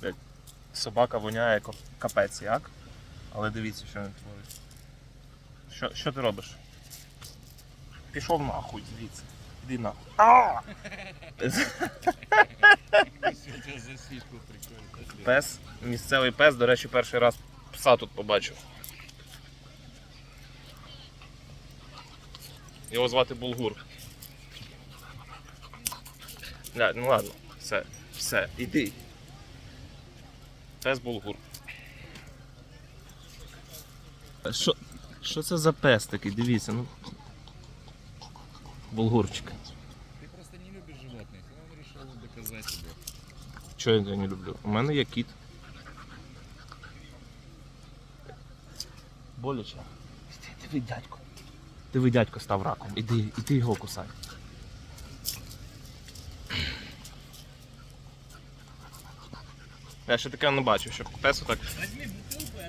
Блядь, Собака воняє як капець, як? Але дивіться, що він творить. Що, що ти робиш? Пішов нахуй звідси. Іди нахуй. Пес, місцевий пес, до речі, перший раз пса тут побачив. Його звати Булгур. Ну ладно, все, все, іди. Пес Булгур. Що, що це за пес такий? Дивіться, ну. Булгурчик. Ты просто не любишь животных, и он решил доказать тебе. Чого я не люблю? У мене є кіт. Боляче. Диви, дядько. Диви, дядько став раком. Іди, іди його кусай. Я ще таке не бачив, щоб песо так.